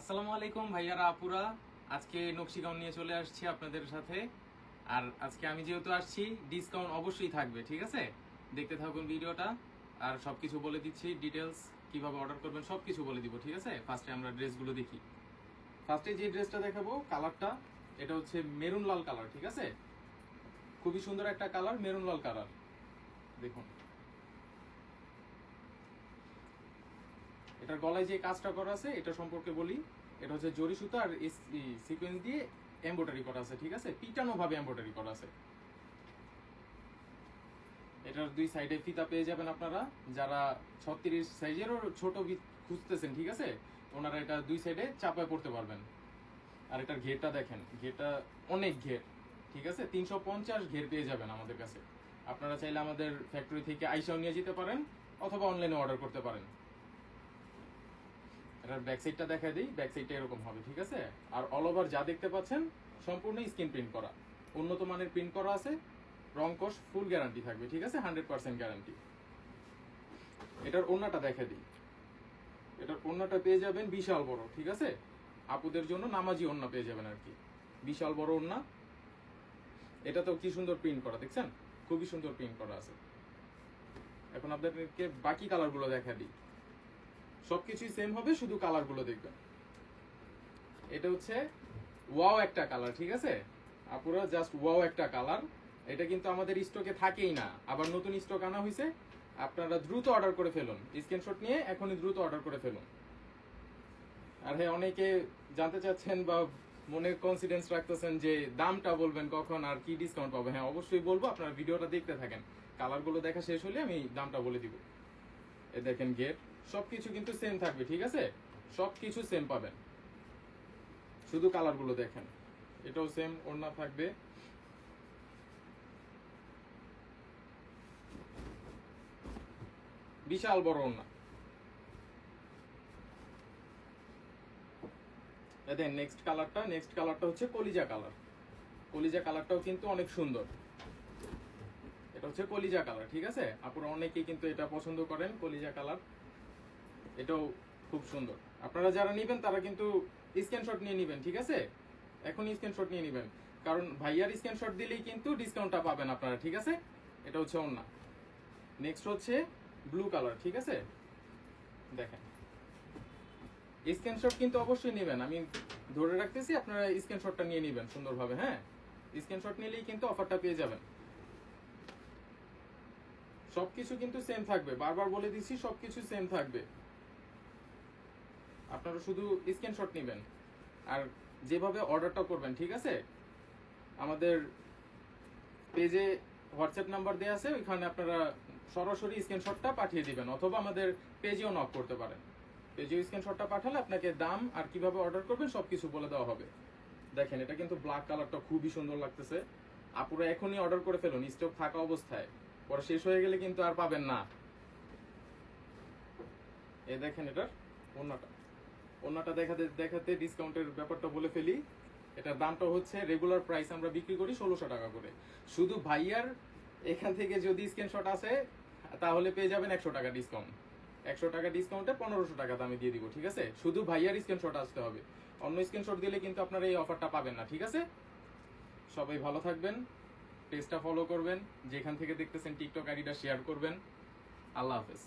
আসসালামু আলাইকুম ভাইয়ারা, আপুরা। আজকে নকশিগাউন নিয়ে চলে আসছি আপনাদের সাথে। আর আজকে আমি যেহেতু আসছি ডিসকাউন্ট অবশ্যই থাকবে, ঠিক আছে? দেখতে থাকুন ভিডিওটা। আর সবকিছু বলে দিচ্ছি ডিটেলস কীভাবে অর্ডার করবেন সবকিছু বলে দিব, ঠিক আছে? ফার্স্টে আমরা ড্রেসগুলো দেখি। ফার্স্টে যে ড্রেসটা দেখাবো কালারটা এটা হচ্ছে মেরুন লাল কালার ঠিক আছে? খুবই সুন্দর একটা কালার মেরুন লাল কালার দেখুন। এটার গলায় যে কাজটা করা আছে, এটা সম্পর্কে বলি। এটা হচ্ছে জরি সুতা আর সিকোয়েন্স দিয়ে এমব্রয়ডারি করা আছে, ঠিক আছে? পিটানো ভাবে এমব্রয়ডারি করা আছে। এটার দুই সাইডে ফিতা পেয়ে যাবেন আপনারা। যারা ছত্রিশ সাইজেরও ছোট খুঁজতেছেন, ঠিক আছে? ওনারা এটা দুই সাইডে চাপায় পড়তে পারবেন। আর এটার ঘেরটা দেখেন, ঘেরটা অনেক ঘের, ঠিক আছে? তিনশো পঞ্চাশ ঘের পেয়ে যাবেন আমাদের কাছে। আপনারা চাইলে আমাদের ফ্যাক্টরি থেকে আইসাও নিয়ে যেতে পারেন, অথবা অনলাইনে অর্ডার করতে পারেন। এটার ব্যাক সাইডটা দেখা দিই। ব্যাক সাইডটা এরকম হবে, ঠিক আছে? আর অল ওভার যা দেখতে পাচ্ছেন, সম্পূর্ণ স্ক্রিন প্রিন্ট করা। উন্নত মানের প্রিন্ট করা আছে। রং কস ফুল গ্যারান্টি থাকবে, ঠিক আছে? হান্ড্রেড পার্সেন্ট গ্যারান্টি এটার ওন্নাটা দেখা দিই। এটার ওন্নাটা পেয়ে যাবেন বিশাল বড়, ঠিক আছে? আপুদের জন্য নামাজি ওন্না পেয়ে যাবেন আর কি। বিশাল বড় ওন্না এটা তো কি সুন্দর প্রিন্ট করা, দেখছেন? খুবই সুন্দর প্রিন্ট করা আছে। এখন আপনাদেরকে বাকি কালারগুলো দেখা দিই। সবকিছুই সেম হবে, শুধু কালারগুলো দেখবেন। এটা হচ্ছে ওয়াও একটা কালার ঠিক আছে? আপুরা জাস্ট ওয়াও একটা কালার এটা কিন্তু আমাদের স্টকে থাকেই না। আবার নতুন স্টক আনা হয়েছে আপনারা দ্রুত অর্ডার করে ফেলুন। স্ক্রিনশট নিয়ে এখনই দ্রুত অর্ডার করে ফেলুন। আর হ্যাঁ অনেকে জানতে চাচ্ছেন বা মনে কনফিডেন্স রাখতেছেন যে দামটা বলবেন কখন আর কি ডিসকাউন্ট পাবো। হ্যাঁ অবশ্যই বলব, আপনারা ভিডিওটা দেখতে থাকেন। কালারগুলো দেখা শেষ হলে আমি দামটা বলে দিব। এ দেখেন গেট সবকিছু কিন্তু সেম থাকবে, ঠিক আছে? সবকিছু সেম পাবেন। শুধু কালারগুলো দেখেন। এটাও সেম ওড়না থাকবে। বিশাল বড় ওড়না। দেখেন নেক্সট কালারটা নেক্সট কালারটা হচ্ছে কলিজা কালার কলিজা কালারটাও কিন্তু অনেক সুন্দর। এটা হচ্ছে কলিজা কালার ঠিক আছে? আপনারা অনেকেই কিন্তু এটা পছন্দ করেন, কলিজা কালার এটাও খুব সুন্দর। আপনারা যারা নেবেন, তারা কিন্তু স্ক্রিনশট নিয়ে নেবেন, ঠিক আছে? এখনই স্ক্রিনশট নিয়ে নেবেন। কারণ ভাইয়ার স্ক্রিনশট দিলেই কিন্তু ডিসকাউন্টটা পাবেন আপনারা, ঠিক আছে? এটা হচ্ছে অন্য নেক্সট হচ্ছে ব্লু কালার ঠিক আছে? দেখেন। স্ক্রিনশট কিন্তু অবশ্যই নেবেন। আমি ধরে রাখতেছি, আপনারা স্ক্রিনশটটা নিয়ে নেবেন সুন্দরভাবে হ্যাঁ? স্ক্রিনশট নিলেই কিন্তু অফারটা পেয়ে যাবেন। সবকিছু কিন্তু সেম থাকবে। বারবার বলে দিচ্ছি সবকিছু সেম থাকবে। আপনারা শুধু স্ক্রিনশট নেবেন। আর যেভাবে অর্ডারটা করবেন, ঠিক আছে? আমাদের পেজে হোয়াটসঅ্যাপ নাম্বার দেওয়া আছে, ওইখানে আপনারা সরাসরি স্ক্রিনশটটা পাঠিয়ে দিবেন, অথবা আমাদের পেজেও নক করতে পারেন। পেজেও স্ক্রিনশটটা পাঠালে আপনাকে দাম আর কীভাবে অর্ডার করবেন সব কিছু বলে দেওয়া হবে। দেখেন, এটা কিন্তু ব্ল্যাক কালারটা খুবই সুন্দর লাগতেছে। আপুরা এখনই অর্ডার করে ফেলুন স্টক থাকা অবস্থায়। পরে শেষ হয়ে গেলে কিন্তু আর পাবেন না। এ দেখেন এটার অন্যটা অন্যটা দেখাতে দেখাতে ডিসকাউন্টের ব্যাপারটা বলে ফেলি। এটার দামটা হচ্ছে রেগুলার প্রাইস আমরা বিক্রি করি ষোলোশো টাকা করে। শুধু ভাইয়ার এখান থেকে যদি স্ক্রিনশট আসে, তাহলে পেয়ে যাবেন একশো টাকা ডিসকাউন্ট একশো টাকা ডিসকাউন্টে পনেরোশো টাকা দামে দিয়ে দিব, ঠিক আছে? শুধু ভাইয়ার স্ক্রিনশট আসতে হবে। অন্য স্ক্রিনশট দিলে কিন্তু আপনারা এই অফারটা পাবেন না, ঠিক আছে? সবাই ভালো থাকবেন পেজটা ফলো করবেন, যেখান থেকে দেখতেছেন টিকটক আইডিটা শেয়ার করবেন। আল্লাহ হাফেজ।